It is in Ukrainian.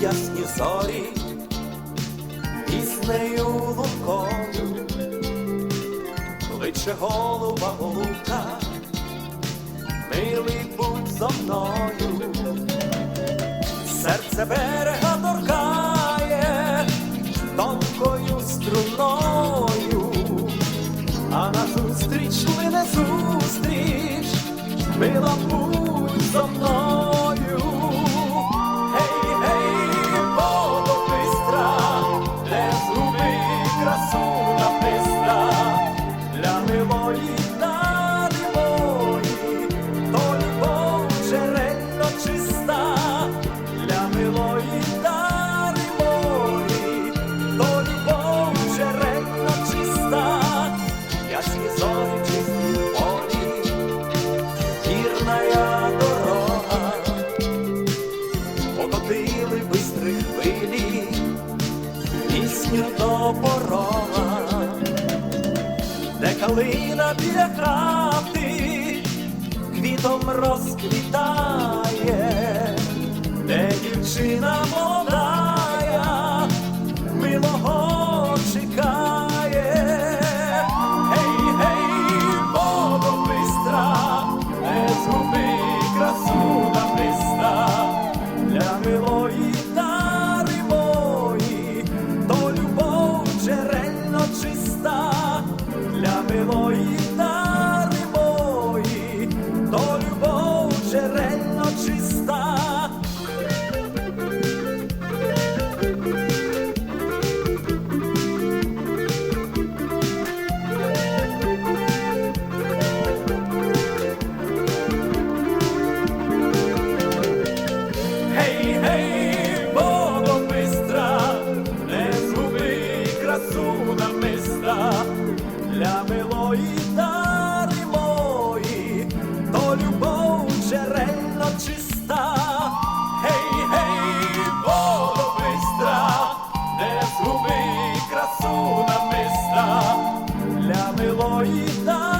ясні зорі, піснею лункою, кличе голуба голубка, милий будь зо мною, серце берега торкає тонкою струною, а назустріч лине зустріч, мила будь зо мною. Красу написна, для милої та немої, то любов джерельно чиста, для милої та немої, то любов джерельно чиста, ясні зорі чисті полі, вірная дорога покотили бистрі хвилі, пісню топорова, де калина біля хати, квітом розквітає, чиста для милої. мої.